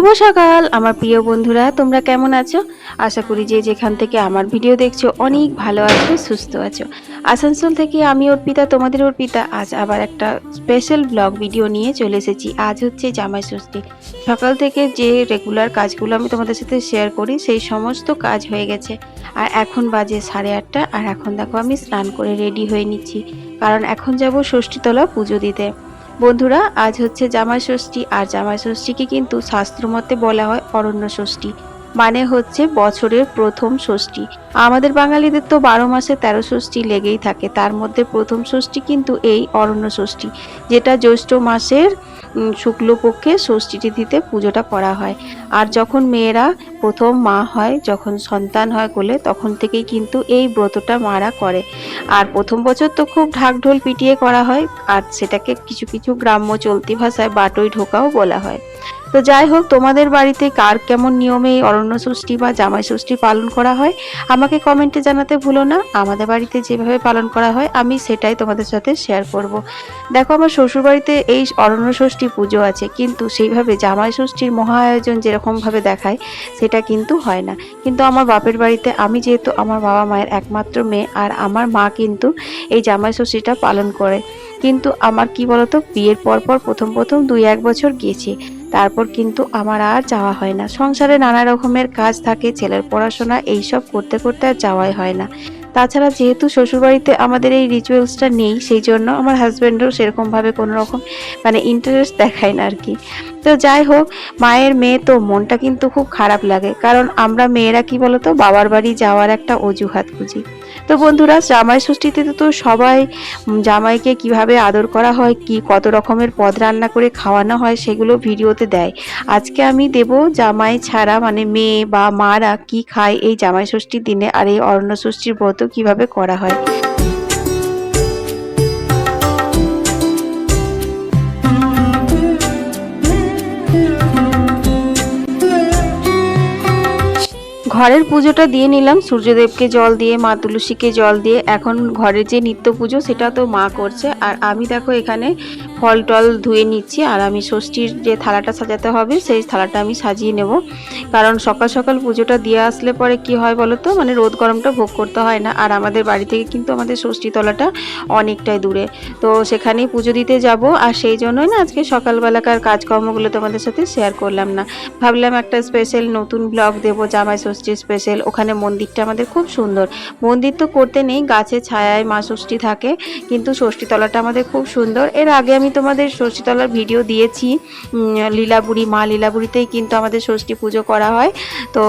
শুভ সকাল, আমার প্রিয় বন্ধুরা, তোমরা কেমন আছো? আশা করি যে যেখান থেকে আমার ভিডিও দেখছ, অনেক ভালো আছো, সুস্থ আছো। আসানসোল থেকে আমি অর্পিতা, তোমাদের অর্পিতা, আজ আবার একটা স্পেশাল ব্লগ ভিডিও নিয়ে চলে এসেছি। আজ হচ্ছে জামাই ষষ্ঠী। সকাল থেকে যে রেগুলার কাজগুলো আমি তোমাদের সাথে শেয়ার করি, সেই সমস্ত কাজ হয়ে গেছে। আর এখন বাজে সাড়ে আটটা, আর এখন দেখো আমি স্নান করে রেডি হয়ে নিচ্ছি। কারণ এখন যাব ষষ্ঠীতলা পুজো দিতে। বন্ধুরা আজ হচ্ছে জামাই ষষ্ঠী আর জামাই ষষ্ঠীকে কিন্তু শাস্ত্রমতে বলা হয় অরণ্য ষষ্ঠী। মানে হচ্ছে বছরের প্রথম ষষ্ঠী। আমাদের বাঙালিদের তো বারো মাসে তেরো ষষ্ঠী লেগেই থাকে। তার মধ্যে প্রথম ষষ্ঠী কিন্তু এই অরণ্য ষষ্ঠী, যেটা জ্যৈষ্ঠ মাসের শুক্লপক্ষে ষষ্ঠী তিথিতে পুজোটা করা হয়। আর যখন মেয়েরা প্রথম মা হয়, যখন সন্তান হয় কোলে, তখন থেকেই কিন্তু এই ব্রতটা মারা করে। আর প্রথম বছর তো খুব ঢাকঢোল পিটিয়ে করা হয়, আর সেটাকে কিছু কিছু গ্রাম্য চলতি ভাষায় বাটই ঢোকাও বলা হয়। তো যাই হোক, তোমাদের বাড়িতে কার কেমন নিয়মে এই অরণ্য ষষ্ঠী বা জামাই ষষ্ঠী পালন করা হয়, আমাকে কমেন্টে জানাতে ভুলো না। আমাদের বাড়িতে যেভাবে পালন করা হয়, আমি সেটাই তোমাদের সাথে শেয়ার করব। দেখো, আমার শ্বশুরবাড়িতে এই অরণ্য ষষ্ঠী পুজো আছে, কিন্তু সেইভাবে জামাই ষষ্ঠীর মহা আয়োজন যেরকমভাবে দেখায়, সেটা কিন্তু হয় না। কিন্তু আমার বাপের বাড়িতে আমি যেহেতু আমার বাবা মায়ের একমাত্র মেয়ে, আর আমার মা কিন্তু এই জামাই ষষ্ঠীটা পালন করে। কিন্তু আমার কি বলতো, বিয়ের পর পর প্রথম প্রথম দুই এক বছর গিয়েছি। তারপর কিন্তু আমার আর যাওয়া হয় না। সংসারে নানা রকমের কাজ থাকে, ছেলের পড়াশোনা, এইসব করতে করতে আর যাওয়াই হয় না। তাছাড়া যেহেতু শ্বশুরবাড়িতে আমাদের এই রিচুয়ালসটা নেই, সেই জন্য আমার হাজব্যান্ডও সেরকমভাবে কোনো রকম মানে ইন্টারেস্ট দেখায় না আর কি তো যাই হোক, মায়ের মেয়ে তো মনটা কিন্তু খুব খারাপ লাগে। কারণ আমরা মেয়েরা কি বলতো, বাবার বাড়ি যাওয়ার একটা অজুহাত খুঁজি। তো বন্ধুরা, জামাই ষষ্ঠীতে তো সবাই জামাইকে কীভাবে আদর করা হয়, কি, কত রকমের পদ রান্না করে খাওয়ানো হয়, সেগুলো ভিডিওতে দেয়। আজকে আমি দেব জামাই ছাড়া মানে মেয়ে বা মারা কি খায় এই জামাই ষষ্ঠীর দিনে, আর এই অরণ্য ষষ্ঠীর ব্রত কীভাবে করা হয়। ঘরের পুজোটা দিয়ে নিলাম। সূর্যদেবকে জল দিয়ে, মা তুলসীকে জল দিয়ে। এখন ঘরের যে নিত্য পুজো, সেটা তো মা করছে। আর আমি দেখো এখানে ফল টল ধুয়ে নিচ্ছি। আর আমি ষষ্ঠীর যে থালাটা সাজাতে হবে, সেই থালাটা আমি সাজিয়ে নেব। কারণ সকাল সকাল পুজোটা দিয়ে আসলে পরে কি হয় বলো তো? মানে রোদ গরমটা ভোগ করতে হয় না। আর আমাদের বাড়ি থেকে কিন্তু আমাদের ষষ্ঠী তলাটা অনেকটাই দূরে। তো সেখানেই পুজো দিতে যাব। আর সেই জন্যই না আজকে সকালবেলাকার কাজকর্মগুলো তোমাদের সাথে শেয়ার করলাম না। ভাবলাম একটা স্পেশাল নতুন ব্লগ দেবো জামাই ষষ্ঠী স্পেশাল ওখানে মন্দিরটা আমাদের খুব সুন্দর। মন্দির তো করতে নেই গাছের ছায়ায় মা ষষ্ঠী থাকে, কিন্তু ষষ্ঠীতলাটা আমাদের খুব সুন্দর। এর আগে আমি তোমাদের ষষ্ঠীতলার ভিডিও দিয়েছি লীলাবুড়ি, মা লীলাবুড়িতেই কিন্তু আমাদের ষষ্ঠী পুজো করা হয়। তো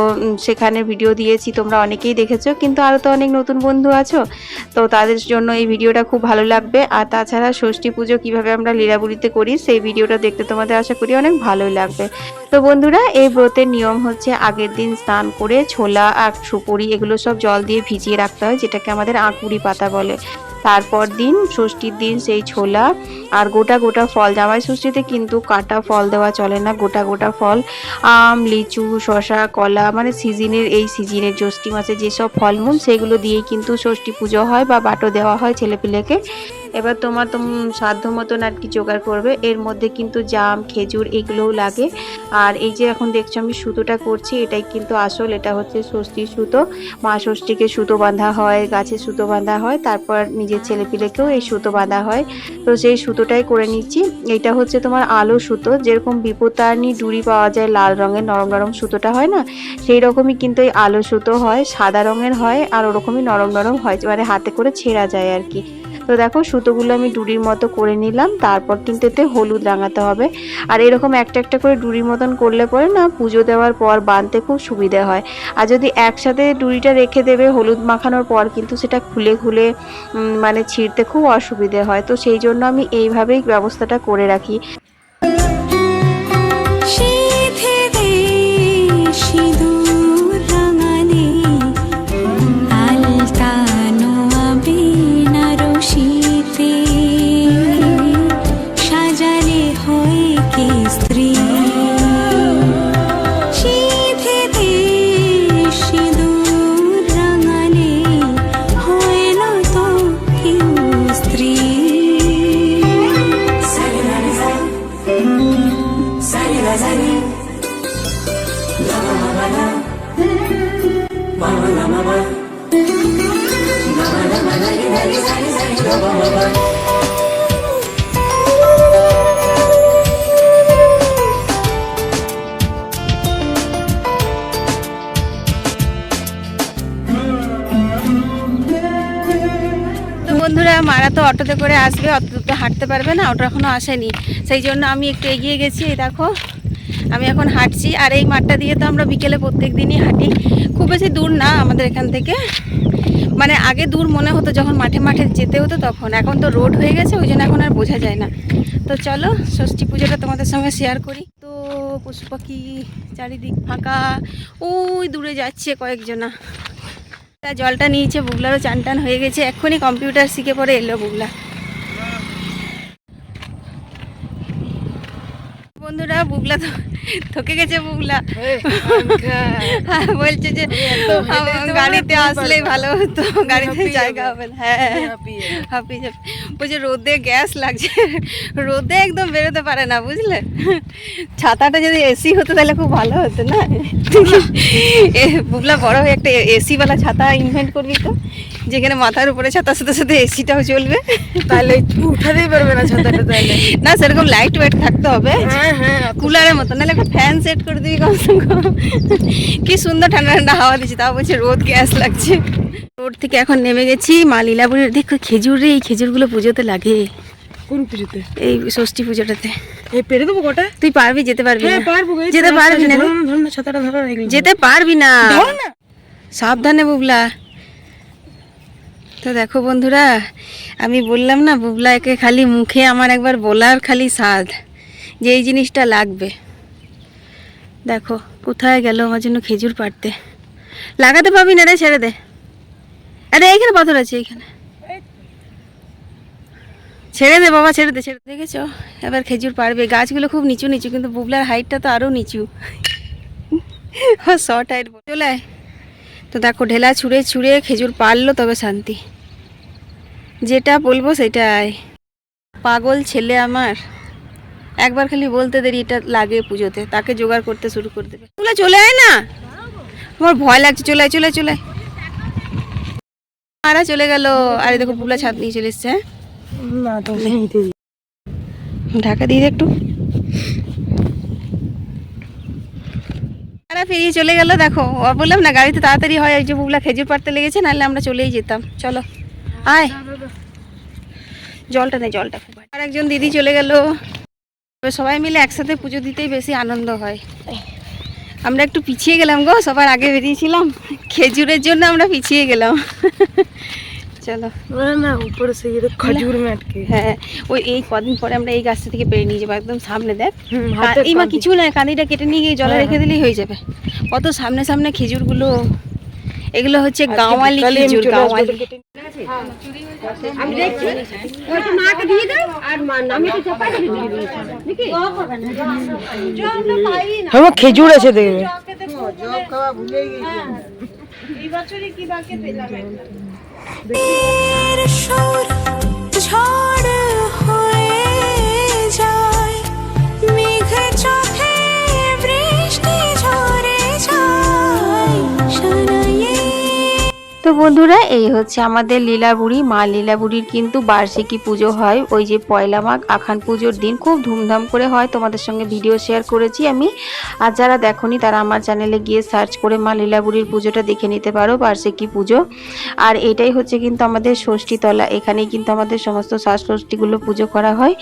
সেখানে ভিডিও দিয়েছি, তোমরা অনেকেই দেখেছ, কিন্তু আরও তো অনেক নতুন বন্ধু আছো। তো তাদের জন্য এই ভিডিওটা খুব ভালো লাগবে। আর তাছাড়া ষষ্ঠী পুজো কীভাবে আমরা লীলাবুড়িতে করি, সেই ভিডিওটা দেখতে তোমাদের আশা করি অনেক ভালোই লাগবে। তো বন্ধুরা, এই ব্রতের নিয়ম হচ্ছে আগের দিন স্নান করে ছোলা আর সুপুরি এগুলো সব জল দিয়ে ভিজিয়ে রাখতে হয়, যেটাকে আমাদের আঁকুড়ি পাতা বলে। তারপর দিন, ষষ্ঠীর দিন সেই ছোলা আর গোটা গোটা ফল। জামাই ষষ্ঠীতে কিন্তু কাটা ফল দেওয়া চলে না, গোটা গোটা ফল। আম, লিচু শশা কলা মানে সিজনের এই সিজনের জ্যৈষ্ঠী মাসে যেসব ফলমূল, সেগুলো দিয়েই কিন্তু ষষ্ঠী পুজো হয় বা বাটো দেওয়া হয় ছেলেপিলেকে। এবার তোমার তোম সাধ্য মতন আর কি জোগাড় করবে। এর মধ্যে কিন্তু জাম, খেজুর এগুলোও লাগে। আর এই যে এখন দেখছ আমি সুতোটা করছি, এটাই কিন্তু আসল। এটা হচ্ছে ষষ্ঠীর সুতো। মা ষষ্ঠীকে সুতো বাঁধা হয়, গাছে সুতো বাঁধা হয়। তারপর নিজের ছেলেপিলেকেও এই সুতো বাঁধা হয়। তো সেই সুতোটাই করে নিচ্ছি। এটা হচ্ছে তোমার আলো সুতো। যেরকম বিপত্তারিণী ডুরি পাওয়া যায় লাল রঙের, নরম নরম সুতোটা হয় না? সেই রকমই কিন্তু এই আলো সুতো হয়। সাদা রঙের হয় আর ওরকমই নরম নরম হয়। মানে হাতে করে ছেঁড়া যায় আর কি। তো দেখো সুতোগুলো আমি ডুরির মতো করে নিলাম, তারপর কিন্তু এতে হলুদ রাঙাতে হবে। আর এরকম একটা একটা করে ডুরির মতন করলে পরে না পুজো দেওয়ার পর বাঁধতে খুব সুবিধা হয়। আর যদি একসাথে ডুরিটা রেখে দেবে হলুদ মাখানোর পর কিন্তু সেটা খুলে খুলে মানে ছিঁড়তে খুব অসুবিধে হয়। তো সেই জন্য আমি এইভাবেই ব্যবস্থাটা করে রাখি। সিঁদুর। বন্ধুরা, মারা তো অটোতে করে আসবে অত হাঁটতে পারবে না ওটা এখনও আসেনি। সেই জন্য আমি একটু এগিয়ে গেছি দেখো। আমি এখন হাঁটছি, আর এই মাঠটা দিয়ে তো আমরা বিকেলে প্রত্যেক দিনই হাঁটি। খুব বেশি দূর না আমাদের এখান থেকে। মানে আগে দূর মনে হতো, যখন মাঠে মাঠে যেতে হতো তখন। এখন তো রোড হয়ে গেছে, ওই জন্য এখন আর বোঝা যায় না। তো চলো, ষষ্ঠী পুজোটা তোমাদের সঙ্গে শেয়ার করি। তো পশু পাখি চারিদিক ফাঁকা। ওই দূরে যাচ্ছে কয়েকজনা। জলটা নিয়েছে বুগলারও চান টান হয়ে গেছে। এক্ষুনি কম্পিউটার শিখে পরে এলো বুগলা বন্ধুরা বুগলা তো থকে গেছে বুগলা হ্যাঁ, বলছে যে গাড়িতে আসলেই ভালো হতো গাড়িতে জায়গা হবে হ্যাঁ হাঁপি যাবে। বলছে রোদে গ্যাস লাগছে। রোদে একদম বেরোতে পারে না বুঝলে? ছাতাটা যদি এসি হতো তাহলে খুব ভালো হতো না? এ বুগলা বড় হয়ে একটা এসিওয়ালা ছাতা ইনভেন্ট করবি তো যেখানে মাথার উপরে ছাতার সাথে সাথে এসিটাও চলবে। তাহলে উঠাতেই পারবে না ছাতাটা তাহলে। না সেরকম লাইট ওয়েট থাকতে হবে। হ্যাঁ হ্যাঁ কুলারের মতো। নাহলে একটা ফ্যান সেট করে দিবি কমসে কম। কি সুন্দর ঠান্ডা ঠান্ডা হাওয়া দিচ্ছে তাও বলছে রোদ গ্যাস লাগছে। রোড থেকে এখন নেমে গেছি মা লীলাপুরের দেখো খেজুর রে এই খেজুরগুলো পুজোতে লাগে। কোন পুজোতে? এই ষষ্ঠী পুজোটাতে। এই পেরে দেবো কটা তুই পারবি যেতে পারবি হ্যাঁ না। পারব যেতে পারবি না ছাতাটা ধরো যেতে পারবি না। সাবধানে বুবলা। তো দেখো বন্ধুরা আমি বললাম না বুবলা একে খালি মুখে আমার একবার বলার খালি স্বাদ। যে এই জিনিসটা লাগবে। দেখো, কোথায় গেল আমার জন্য খেজুর পাড়তে। লাগাতে পাবি না রে, ছেড়ে দে। আরে এইখানে পাথর আছে এইখানে ছেড়ে দে বাবা, ছেড়ে দে, ছেড়ে। দেখেছ? এবার খেজুর পারবে গাছগুলো খুব নিচু নিচু, কিন্তু বুবলার হাইটটা তো আরও নিচু। শর্ট হাইট চলে। তো দেখো, ঢেলা ছুঁড়ে ছুঁড়ে খেজুর পারল তবে শান্তি। যেটা বলব সেটাই। পাগল ছেলে আমার। একবার খালি বলতে দেরি এটা লাগে পুজোতে তাকে জোগাড় করতে শুরু করে দেবে। তুলে চলে আয় না! আমার ভয় লাগছে চলে আয় চলে চলে। মারা চলে গেল। আরে দেখো পুলা ছাদ নিয়ে চলে এসছে হ্যাঁ? ঢাকা দিয়ে একটু। তারা ফিরিয়ে চলে গেল দেখো। ও বললাম না গাড়িতে তাড়াতাড়ি হয় ওই যে বুবলা খেজুর পাড়তে লেগেছে নাহলে আমরা চলেই যেতাম। চলো আয়। জলটা নেই জলটা খুব আর একজন দিদি চলে গেল। সবাই মিলে একসাথে পুজো দিতেই বেশি আনন্দ হয়। আমরা একটু পিছিয়ে গেলাম গো সবার আগে বেরিয়েছিলাম। খেজুরের জন্য আমরা পিছিয়ে গেলাম। চলো। না উপরে সেই খজুর হ্যাঁ ওই এই কদিন পরে আমরা এই গাছটা থেকে পেরে নিয়ে যাব একদম সামনে দেখ। এই মা কিছু না কাঁদিটা কেটে নিয়ে গিয়ে জলে হ্যাঁ, রেখে দিলেই হয়ে যাবে। কত সামনে সামনে খেজুরগুলো এগুলো হচ্ছে গাওয়ালি খেজুর গাওয়ালি আমার খেজুর আছে দেখবে। এর ঝড় হয়ে যায়। বন্ধুরা, এই হচ্ছে আমাদের লীলাবুড়ি। মা লীলাবুড়ির কিন্তু বার্ষিকী পুজো হয়। ওই যে পয়লা মাঘ, আখান পুজোর দিন খুব ধুমধাম করে হয়। তোমাদের সঙ্গে ভিডিও শেয়ার করেছি আমি। আর যারা দেখোনি, তারা আমার চ্যানেলে গিয়ে সার্চ করে মা লীলাবুড়ির পুজোটা দেখে নিতে পারো, বার্ষিকী পুজো। আর এটাই হচ্ছে কিন্তু আমাদের ষষ্ঠীতলা। এখানেই কিন্তু আমাদের সমস্ত শ্বাস ষষ্ঠীগুলো পুজো করা হয়।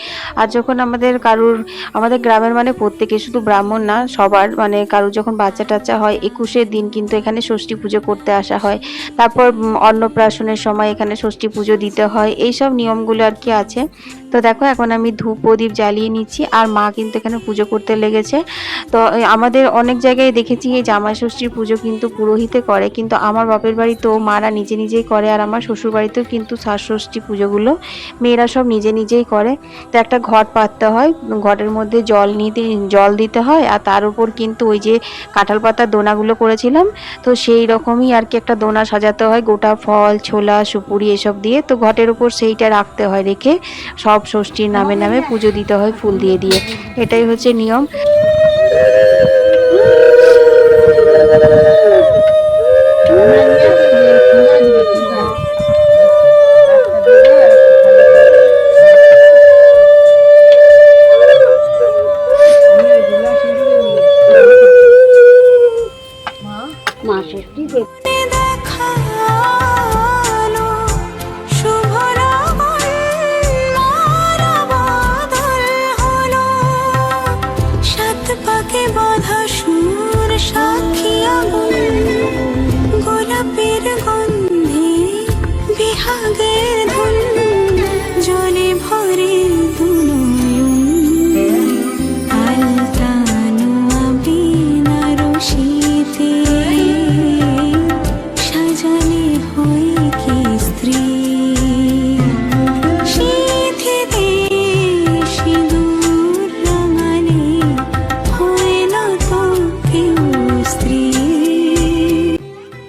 আর যখন আমাদের কারুর, আমাদের গ্রামের মানে প্রত্যেকে শুধু ব্রাহ্মণ না, সবার মানে কারুর যখন বাচ্চা টাচ্চা হয়, একুশের দিন কিন্তু এখানে ষষ্ঠী পুজো করতে আসা হয়। তারপর অন্নপ্রাশনের সময় এখানে ষষ্ঠী পুজো দিতে হয়। এইসব নিয়মগুলো আর কি আছে। তো দেখো, এখন আমি ধূপ প্রদীপ জ্বালিয়ে নিচ্ছি আর মা কিন্তু এখানে পুজো করতে লেগেছে। তো আমাদের অনেক জায়গায় দেখেছি এই জামাই ষষ্ঠীর পুজো কিন্তু পুরোহিতে করে, কিন্তু আমার বাপের বাড়িতেও মারা নিজে নিজেই করে আর আমার শ্বশুর বাড়িতেও কিন্তু ষষ্ঠী পুজোগুলো মেয়েরা সব নিজে নিজেই করে। তো একটা ঘট পাততে হয়, ঘটের মধ্যে জল নিতে, জল দিতে হয় আর তার উপর কিন্তু ওই যে কাঁঠাল পাতার দোনাগুলো করেছিলাম, তো সেই রকমই আর কি একটা দোনা সাজাতে হয়। গোটা ফল, ছোলা, সুপুরি এসব দিয়ে, তো ঘটের উপর সেইটা রাখতে হয় রেখে সব সব ষষ্ঠীর নামে নামে পুজো দিতে হয়, ফুল দিয়ে দিয়ে। এটাই হচ্ছে নিয়ম। মা ষষ্ঠী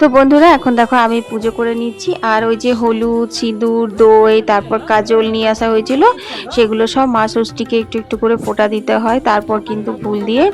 তো বন্ধুরা, এখন দেখো আমি পুজো করে নিচ্ছি। আর ওই যে হলুদ, সিঁদুর দই তারপর কাজল নিয়ে আসা হয়েছিল, সেগুলো সব মা ষষ্ঠীকে একটু একটু করে ফোটা দিতে হয়। তারপর কিন্তু ফুল দিয়ে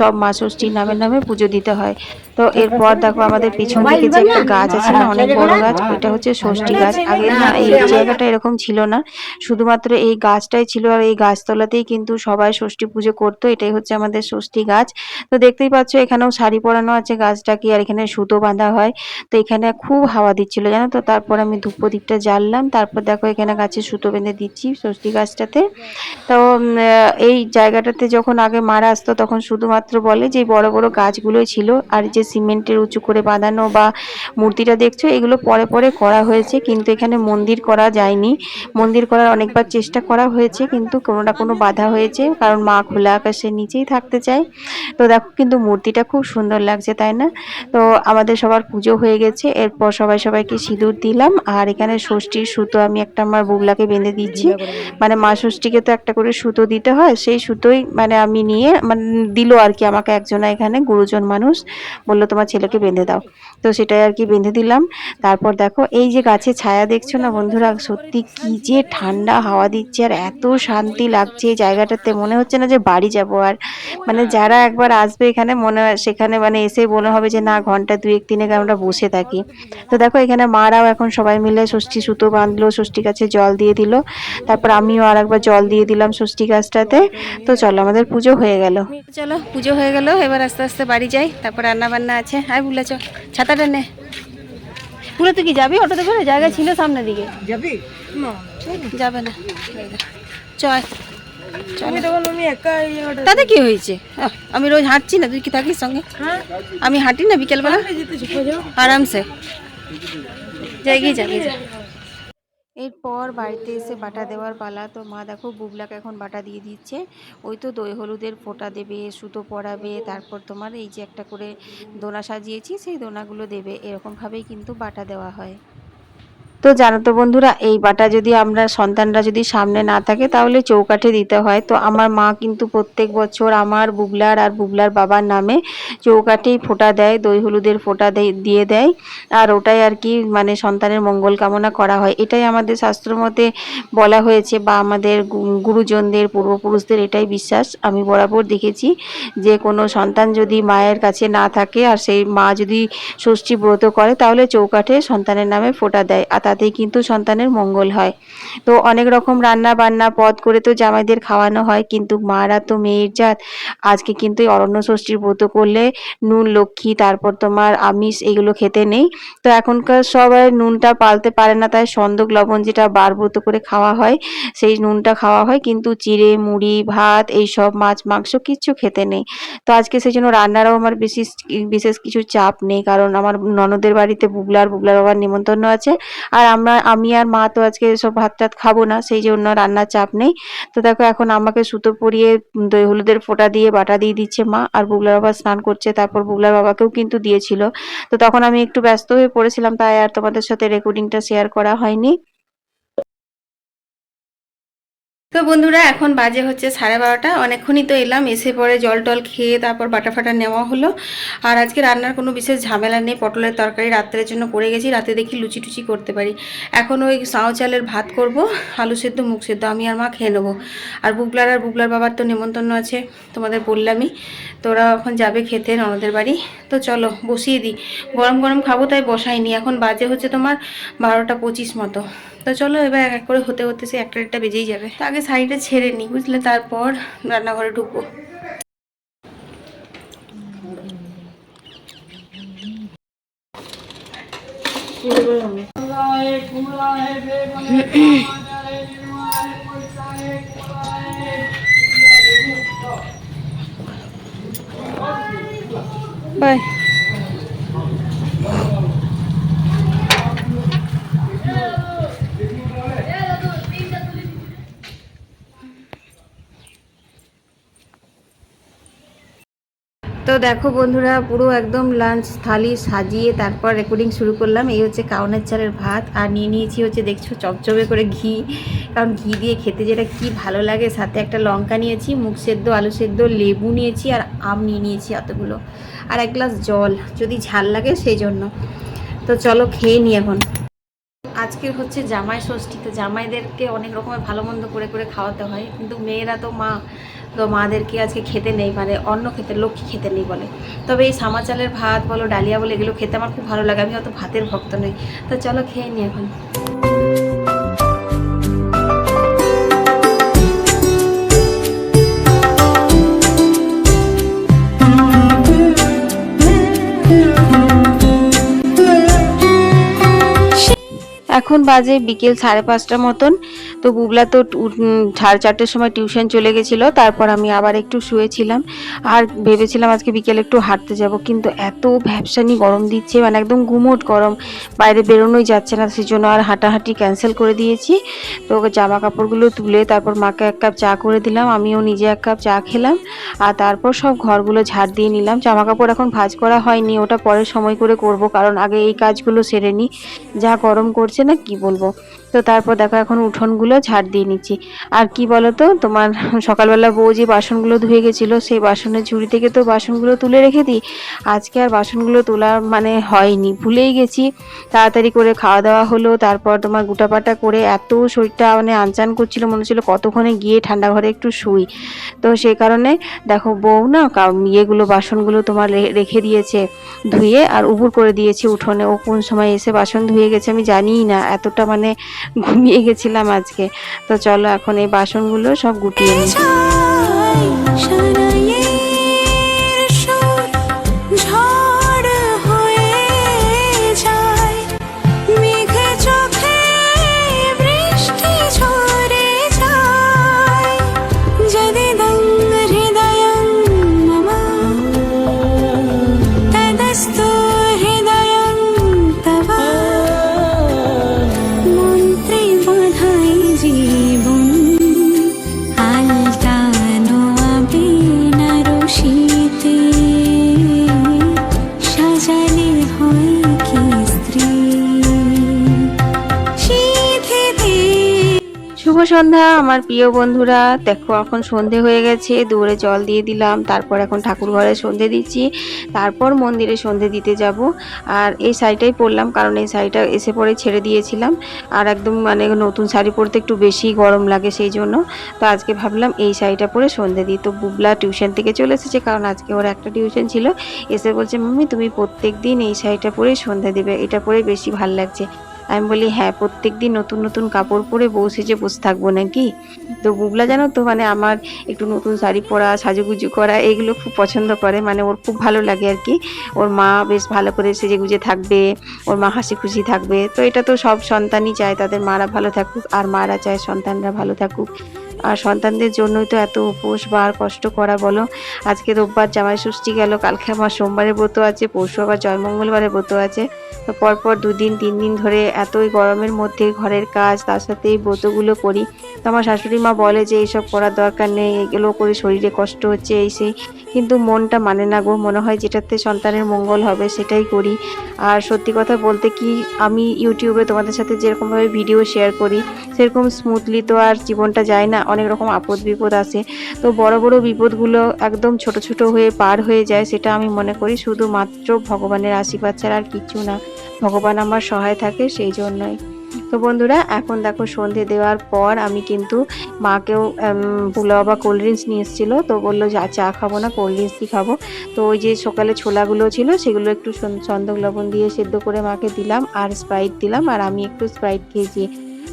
সব মা ষষ্ঠীর নামে নামে পুজো দিতে হয়। তো এরপর দেখো আমাদের পিছন দিকে যে একটা গাছ আছে না, অনেক বড় গাছ ওইটা হচ্ছে ষষ্ঠী গাছ। আগে না, এই জায়গাটা এরকম ছিল না। শুধুমাত্র এই গাছটাই ছিল আর এই গাছতলাতেই কিন্তু সবাই ষষ্ঠী পুজো করতো, এটাই হচ্ছে আমাদের ষষ্ঠী গাছ। তো দেখতেই পাচ্ছ, এখানেও শাড়ি পরানো আছে গাছটাকে, আর এখানে সুতো বাঁধা হয়। তো এখানে খুব হাওয়া দিচ্ছিল, জানো তো? তারপর আমি ধূপ প্রদীপটা জ্বাললাম, তারপর দেখো এখানে গাছে সুতো বেঁধে দিচ্ছি ষষ্ঠী গাছটাতে। তো এই জায়গাটাতে যখন আগে মারা আসতো, তখন শুধুমাত্র বলে যে বড় বড় গাছগুলোই ছিল, আর যে সিমেন্টের উঁচু করে বাঁধানো বা মূর্তিটা দেখছ, এগুলো পরে পরে করা হয়েছে, কিন্তু এখানে মন্দির করা যায়নি। মন্দির করার অনেকবার চেষ্টা করা হয়েছে, কিন্তু কোনো না কোনো বাধা হয়েছে, কারণ মা খোলা আকাশের নিচেই থাকতে চায়। তো দেখো কিন্তু মূর্তিটা খুব সুন্দর লাগছে, তাই না? তো আমাদের সবার পুজো হয়ে গেছে, এরপর সবাই সবাইকে সিঁদুর দিলাম, আর এখানে ষষ্ঠীর সুতো আমি একটা আমার বুবলাকে বেঁধে দিচ্ছি। মানে মা ষষ্ঠীকে তো একটা করে সুতো দিতে হয়, সেই সুতোই মানে আমি নিয়ে মানে দিল আর কি আমাকে একজনা এখানে, গুরুজন মানুষ। বলল, তোমার ছেলেকে বেঁধে দাও। তো সেটাই আর কি বেঁধে দিলাম। তারপর দেখো, এই যে গাছে ছায়া দেখছ না বন্ধুরা, সত্যি কি যে ঠান্ডা হাওয়া দিচ্ছে আর এত শান্তি লাগছে জায়গাটাতে। মনে হচ্ছে না যে বাড়ি যাব আর মানে যারা একবার আসবে এখানে মনে হয় সেখানে মানে এসে মনে হবে যে না ঘণ্টা দুয়েক তিনেক আমরা বসে থাকি। তো দেখো এখানে মারাও এখন সবাই মিলে ষষ্ঠী সুতো বাঁধলো ষষ্ঠী গাছে জল দিয়ে দিল। তারপর আমিও আর একবার জল দিয়ে দিলাম ষষ্ঠী গাছটাতে। তো চলো আমাদের পুজো হয়ে গেল। চলো পুজো হয়ে গেল। এবার আস্তে আস্তে বাড়ি যাই। তারপর রান্না বান্না আছে। আয় বুলা চ ছাতাটা নে। পুরো তুই কি যাবি অটোতে করে? জায়গা ছিল সামনের দিকে। যাবি? না যাবে না। চয় আমি তখন আমি একা এই তাতে কি হয়েছে? আমি রোজ হাঁটছি না তুই কি থাকিস সঙ্গে? হ্যাঁ? আমি হাঁটি না বিকেলবেলা? আরামসে। যাই যাবি যা এরপর বাড়িতে এসে বাটা দেওয়ার পালা। তো মা দেখো বুবলাকে এখন বাটা দিয়ে দিচ্ছে। ওই তো দই হলুদের ফোঁটা দেবে সুতো পরাবে তারপর তোমার এই যে একটা করে দোনা সাজিয়েছি সেই দোনাগুলো দেবে। এরকমভাবেই কিন্তু বাটা দেওয়া হয়। তো জানো তো বন্ধুরা, এই বাটা যদি আমরা, সন্তানরা যদি সামনে না থাকে, তাহলে চৌকাঠে দিতে হয়। তো আমার মা কিন্তু প্রত্যেক বছর আমার বুবলার আর বুবলার বাবার নামে চৌকাঠেই ফোঁটা দেয়, দই হলুদের ফোঁটা দেয়- দিয়ে আর ওটাই আর কি মানে সন্তানের মঙ্গল কামনা করা হয়। এটাই আমাদের শাস্ত্র মতে বলা হয়েছে বা আমাদের গুরুজনদের, পূর্বপুরুষদের এটাই বিশ্বাস। আমি বরাবর দেখেছি যে কোনো সন্তান যদি মায়ের কাছে না থাকে, আর সেই মা যদি ষষ্ঠী ব্রত করে, তাহলে চৌকাঠে সন্তানের নামে ফোঁটা দেয়। আর তাতেই কিন্তু সন্তানের মঙ্গল হয়। তো অনেক রকম রান্না বান্না পদ করে তো জামাইদের খাওয়ানো হয়, কিন্তু মারা তো মেয়ের জাত। আজকে কিন্তু অরণ্য ষষ্ঠীর ব্রত করলে নুন, লক্ষ্মী, তারপর তোমার আমিষ এগুলো খেতে নেই। তো এখনকার সবাই নুনটা পালতে পারে না, তাই সন্দক, লবণ যেটা বার ব্রত করে খাওয়া হয়, সেই নুনটা খাওয়া হয়, কিন্তু চিড়ে, মুড়ি, ভাত এইসব মাছ, মাংস কিচ্ছু খেতে নেই। তো আজকে সেই জন্য রান্নারও আমার বিশেষ বিশেষ কিছু চাপ নেই, কারণ আমার ননদের বাড়িতে বুবলার বুবলার বাবার নিমন্ত্রণ আছে। আর আমরা, আমি আর মা তো আজকে সব ভাত টাত খাব না, সেই জন্য রান্নার চাপ নেই। তো দেখো এখন আমাকে সুতো পরিয়ে দই হলুদের ফোঁটা দিয়ে বাটা দিয়ে দিচ্ছে মা, আর বুগলার বাবা স্নান করছে, তারপর বুগলার বাবাকেও কিন্তু দিয়েছিল। তো তখন আমি একটু ব্যস্ত হয়ে পড়েছিলাম, তাই আর তোমাদের সাথে রেকর্ডিংটা শেয়ার করা হয়নি। তো বন্ধুরা, এখন বাজে হচ্ছে সাড়ে বারোটা। অনেকক্ষণই তো এলাম, এসে পরে জল টল খেয়ে তারপর বাটা ফাটা নেওয়া হলো। আর আজকে রান্নার কোনো বিশেষ ঝামেলা নেই, পটলের তরকারি রাত্রের জন্য করে গেছি, রাতে দেখি লুচি টুচি করতে পারি। এখন ওই সাও চালের ভাত করব, আলু সেদ্ধ মুখ সেদ্ধ, আমি আর মা খেয়ে নেব। আর বুবলার আর বুবলার বাবার তো নেমন্তন্ন আছে, তোমাদের বললামই। তো ওরা এখন যাবে খেতে ননদের বাড়ি। তো চলো, বসিয়ে দিই। গরম গরম খাব, তাই বসাইনি। এখন বাজে হচ্ছে তোমার বারোটা পঁচিশ মতো। তো চলো এবার এক এক করে হতে হতে সে একটা একটা বেজেই যাবে। তো আগে শাড়িটা ছেড়ে নিই বুঝলে? তারপর রান্নাঘরে ঢুকবো। বাই। দেখো বন্ধুরা, পুরো একদম লাঞ্চ থালি সাজিয়ে তারপর রেকর্ডিং শুরু করলাম। এই হচ্ছে কাউনের চালের ভাত। আর নিয়ে নিয়েছি হচ্ছে, দেখছ চপচপে করে ঘি। কারণ ঘি দিয়ে খেতে যেটা কি ভালো লাগে, সাথে একটা লঙ্কা নিয়েছি মুখ সেদ্ধ, আলু সেদ্ধ, লেবু নিয়েছি, আর আম নিয়ে নিয়েছি এতগুলো। আর এক গ্লাস জল, যদি ঝাল লাগে সেই জন্য। তো চলো খেয়ে নিই এখন। আজকের হচ্ছে জামাই ষষ্ঠীতে জামাইদেরকে অনেক রকমের ভালো মন্দ করে করে খাওয়াতে হয়, কিন্তু মেয়েরা তো মা, তো মাদেরকে আজকে খেতে নেই মানে অন্য খেতে, লক্ষ্মী খেতে নেই বলে। তবে এই সামাচালের ভাত বলো, ডালিয়া বলো, এগুলো খেতে আমার খুব ভালো লাগে, আমি অত ভাতের ভক্ত নই। তো চলো খেয়ে নিই এখন। এখন বাজে বিকেল সাড়ে পাঁচটার মতন। তো বুবলা তো সাড়ে চারটের সময় টিউশন চলে গেছিল। তারপর আমি আবার একটু শুয়েছিলাম। আর ভেবেছিলাম আজকে বিকেলে একটু হাঁটতে যাব, কিন্তু এত ভ্যাবসানি গরম দিচ্ছে মানে একদম গুমোট গরম। বাইরে বেরোনোই যাচ্ছে না সেই জন্য আর হাঁটাহাঁটি ক্যান্সেল করে দিয়েছি। তো জামা কাপড়গুলো তুলে তারপর মাকে এক কাপ চা করে দিলাম, আমিও নিজে এক কাপ চা খেলাম। আর তারপর সব ঘরগুলো ঝাড় দিয়ে নিলাম। জামা কাপড় এখন ভাঁজ করা হয়নি, ওটা পরে সময় করে করব, কারণ আগে এই কাজগুলো সেরে নিই যা গরম করছে না কি বলব? তো তারপর দেখো এখন উঠোনগুলো ঝাড় দিয়ে নিচ্ছি। আর কি বলো তো তোমার সকালবেলা বউ যে বাসনগুলো ধুয়ে গেছিল, সেই বাসনের ঝুড়ি থেকে তো বাসনগুলো তুলে রেখে দিই। আজকে আর বাসনগুলো তোলা মানে হয়নি, ভুলেই গেছি। তাড়াতাড়ি করে খাওয়া দাওয়া হলো, তারপর তোমার গুটাপাটা করে এত শরীরটা মানে আনচান করছিল, মনে হচ্ছিল কতক্ষণে গিয়ে ঠান্ডা ঘরে একটু শুই। তো সেই কারণে দেখো বউ না ইয়েগুলো, বাসনগুলো তোমার রেখে দিয়েছে, ধুয়ে আর উবুর করে দিয়েছে উঠোনে। ও কোন সময় এসে বাসন ধুয়ে গেছে আমি জানিই না, এতটা মানে ঘুমিয়ে গেছিলাম আজকে। তো চলো এখন এই বাসনগুলো সব গুটিয়ে নিই। সন্ধ্যা, আমার প্রিয় বন্ধুরা। দেখো, এখন সন্ধে হয়ে গেছে দূরে জল দিয়ে দিলাম, তারপর এখন ঠাকুর ঘরে সন্ধে দিচ্ছি, তারপর মন্দিরে সন্ধে দিতে যাব। আর এই শাড়িটাই পরলাম, কারণ এই শাড়িটা এসে পরে ছেড়ে দিয়েছিলাম। আর একদম মানে নতুন শাড়ি পরতে একটু বেশি গরম লাগে সেই জন্য তো আজকে ভাবলাম এই শাড়িটা পরে সন্ধে দিই। তো বুবলা টিউশন থেকে চলে এসেছে, কারণ আজকে ওর একটা টিউশন ছিল। এসে বলছে, মাম্মি, তুমি প্রত্যেক দিন এই শাড়িটা পরেই সন্ধে দেবে, এটা পরে বেশি ভালো লাগছে। আমি বলি হ্যাঁ প্রত্যেক দিন নতুন নতুন কাপড় পরে বউ সেজে বসে থাকব নাকি? তো বুবলা জানো তো মানে আমার একটু নতুন শাড়ি পরা, সাজুগুজু করা, এগুলো খুব পছন্দ করে। মানে ওর খুব ভালো লাগে আর কি। ওর মা বেশ ভালো করে সেজে গুজে থাকবে, ওর মা হাসি খুশি থাকবে। তো এটা তো সব সন্তানই চায়, তাদের মারা ভালো থাকুক, আর মারা চায় সন্তানরা ভালো থাকুক। আর সন্তানদের জন্যই তো এত উপোস বা আর কষ্ট করা বলো। আজকে রোববার জামাই ষষ্ঠী গেল, কালকে আমার সোমবারের ব্রত আছে, পরশু আবার জয়মঙ্গলবারের ব্রত আছে। তো পরপর দুদিন, তিন দিন ধরে এতই গরমের মধ্যে ঘরের কাজ, তার সাথে এই ব্রতগুলো করি। তো আমার শাশুড়ি মা বলে যে এইসব করার দরকার নেই, এগুলো করে শরীরে কষ্ট হচ্ছে, এই সেই। কিন্তু মনটা মানে না গো, মনে হয় যেটাতে সন্তানের মঙ্গল হবে সেটাই করি। আর সত্যি কথা বলতে কি, আমি ইউটিউবে তোমাদের সাথে যেরকমভাবে ভিডিও শেয়ার করি, সেরকম স্মুথলি তো আর জীবনটা যায় না। অনেক রকম আপদ বিপদ আসে তো বড় বড় বিপদগুলো একদম ছোট ছোট হয়ে পার হয়ে যায়, সেটা আমি মনে করি শুধুমাত্র ভগবানের আশীর্বাদ ছাড়া আর কিছু না। ভগবান আমার সহায় থাকে সেই জন্যই। তো বন্ধুরা, এখন দেখো সন্ধে দেওয়ার পর আমি কিন্তু মাকেও পোলাও বা কোল্ড ড্রিঙ্কস নিয়ে এসেছিল। তো বলল, যে, চা খাব না কোল্ড ড্রিঙ্কসই খাব। তো ওই যে সকালে ছোলাগুলো ছিল, সেগুলো একটু চন্দক লবণ দিয়ে সেদ্ধ করে মাকে দিলাম, আর স্প্রাইট দিলাম, আর আমি একটু স্প্রাইট খেয়েছি।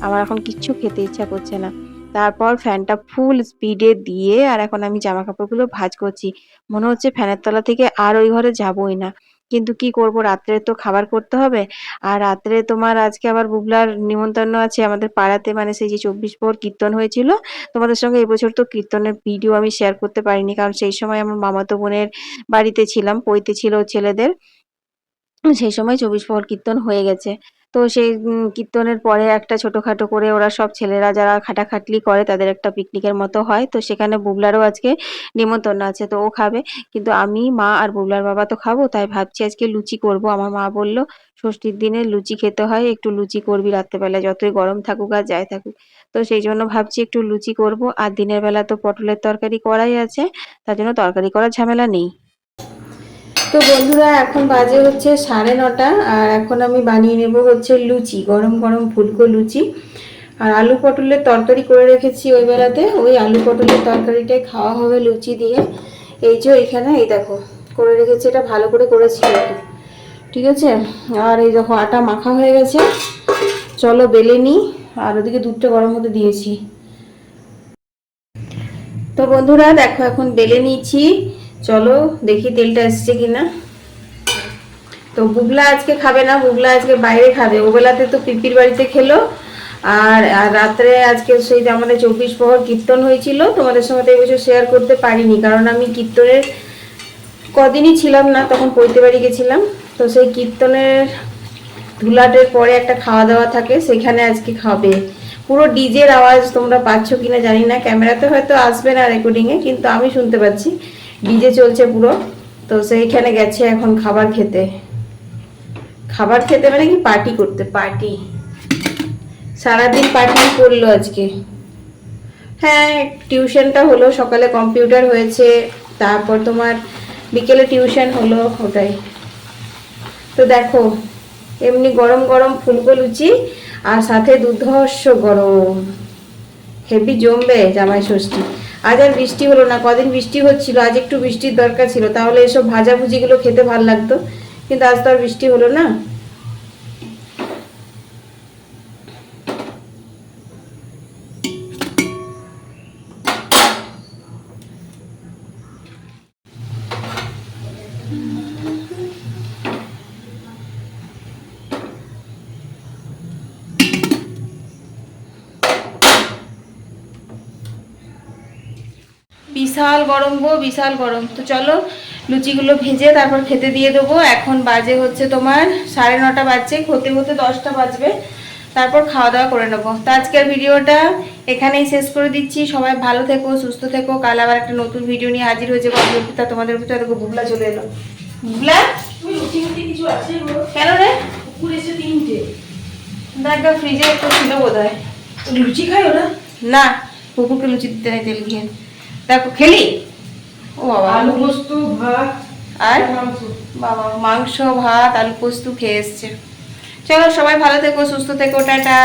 আমার এখন কিচ্ছু খেতে ইচ্ছা করছে না। তারপর ফ্যানটা ফুল স্পিডে দিয়ে আর এখন আমি জামা কাপড়গুলো ভাঁজ করছি। মনে হচ্ছে ফ্যানের তলা থেকে আর ওই ঘরে যাবই না। কিন্তু কি করব, রাত্রে তো খাবার করতে হবে। আর রাত্রে তোমার আজকে আবার বুবলার নিমন্ত্রণ আছে আমাদের পাড়াতে মানে সেই যে চব্বিশ প্রহর কীর্তন হয়েছিল। তোমাদের সঙ্গে এবছর তো কীর্তনের ভিডিও আমি শেয়ার করতে পারিনি, কারণ সেই সময় আমার মামাতো বোনের বাড়িতে ছিলাম, পৈতে ছিল ছেলেদের। সেই সময় চব্বিশ প্রহর কীর্তন হয়ে গেছে। তো সেই কীর্তনের পরে একটা ছোটোখাটো করে ওরা সব ছেলেরা যারা খাটাখাটলি করে তাদের একটা পিকনিকের মতো হয়। তো সেখানে বুবলারও আজকে নিমন্ত্রণ আছে, তো ও খাবে। কিন্তু আমি, মা আর বুবলার বাবা তো খাব, তাই ভাবছি আজকে লুচি করব। আমার মা বলল, ষষ্ঠীর দিনে লুচি খেতে হয়, একটু লুচি করবি রাত্রেবেলা, যতই গরম থাকুক আর যাই থাকুক। তো সেই জন্য ভাবছি একটু লুচি করব। আর দিনের বেলা তো পটলের তরকারি করাই আছে, তার জন্য তরকারি করার ঝামেলা নেই। তো বন্ধুরা, এখন বাজে হচ্ছে সাড়ে নটা, আর এখন আমি বানিয়ে নেব হচ্ছে লুচি, গরম গরম ফুলকো লুচি। আর আলু পটলের তরকারি করে রেখেছি ওই বেলাতে। ওই আলু পটলের তরকারিটাই খাওয়া হবে লুচি দিয়ে। এই যে এখানে এই দেখো, করে রেখেছি, এটা ভালো করে করেছি ঠিক আছে? আর এই দেখো, আটা মাখা হয়ে গেছে। চলো বেলে নিই আর ওদিকে দুধটা গরম হতে দিয়েছি। তো বন্ধুরা, দেখো, এখন বেলে নিয়েছি। চলো দেখি তেলটা এসছে কিনা। তো বুবলা আজকে খাবে না, বুবলা আজকে বাইরে খাবে। ওবেলাতে তো পিপির বাড়িতে খেলো। আর আর রাত্রে আজকে সেই যে আমাদের চব্বিশ প্রহর কীর্তন হয়েছিল, তোমাদের সঙ্গে তো এই বছর শেয়ার করতে পারিনি, কারণ আমি কীর্তনের কদিনই ছিলাম না, তখন পৈতে বাড়ি গেছিলাম। তো সেই কীর্তনের ধুলাটের পরে একটা খাওয়া দাওয়া থাকে, সেখানে আজকে খাবে। পুরো ডিজের আওয়াজ তোমরা পাচ্ছ কিনা জানি না, ক্যামেরাতে হয়তো আসবে না রেকর্ডিংয়ে কিন্তু আমি শুনতে পাচ্ছি। ডিজে চলছে পুরো। তো সেইখানে গেছে এখন খাবার খেতে। খাবার খেতে মানে কি পার্টি করতে পার্টি সারাদিন পার্টি করল আজকে। হ্যাঁ টিউশনটা হলো, সকালে কম্পিউটার হয়েছে, তারপর তোমার বিকেলে টিউশন হলো, ওটাই। তো দেখো, এমনি গরম গরম ফুলকো লুচি আর সাথে দুর্ধর্ষ গরম। হেভি জমবে জামাই ষষ্ঠী। আজ আর বৃষ্টি হলো না, কদিন বৃষ্টি হচ্ছিল, আজ একটু বৃষ্টির দরকার ছিল, তাহলে এসব ভাজাভুজিগুলো খেতে ভালো লাগতো, কিন্তু আজ তো আর বৃষ্টি হলো না। বিশাল গরম গো বিশাল গরম। তো চলো লুচিগুলো ভেজে তারপর খেতে দিয়ে দেবো। এখন বাজে হচ্ছে তোমার সাড়ে নটা বাজছে হতে হতে দশটা বাজবে। তারপর খাওয়া দাওয়া করে নেব। তো আজকের ভিডিওটা এখানেই শেষ করে দিচ্ছি। সবাই ভালো থেকো সুস্থ থেকো। কাল আবার একটা নতুন ভিডিও নিয়ে হাজির হয়েছে তা তোমাদের ভিতরে দেখো বুবলা চলে এলো। বুবলা? তুমি লুচি মুচি কিছু আছে কেন রে? এসে তিনটে। দেখ ফ্রিজে একটু ছিল বোধ হয় লুচি খাই ওরা না কুকুরকে লুচি দিতে নেই তেল ঘিয়ে দেখো খেলি? ও বাবা। আলু পোস্ত ভাত আর? বাবা মাংস ভাত আলু পোস্ত খেয়ে এসছে। চলো সবাই ভালো থেকো সুস্থ থেকো টাটা।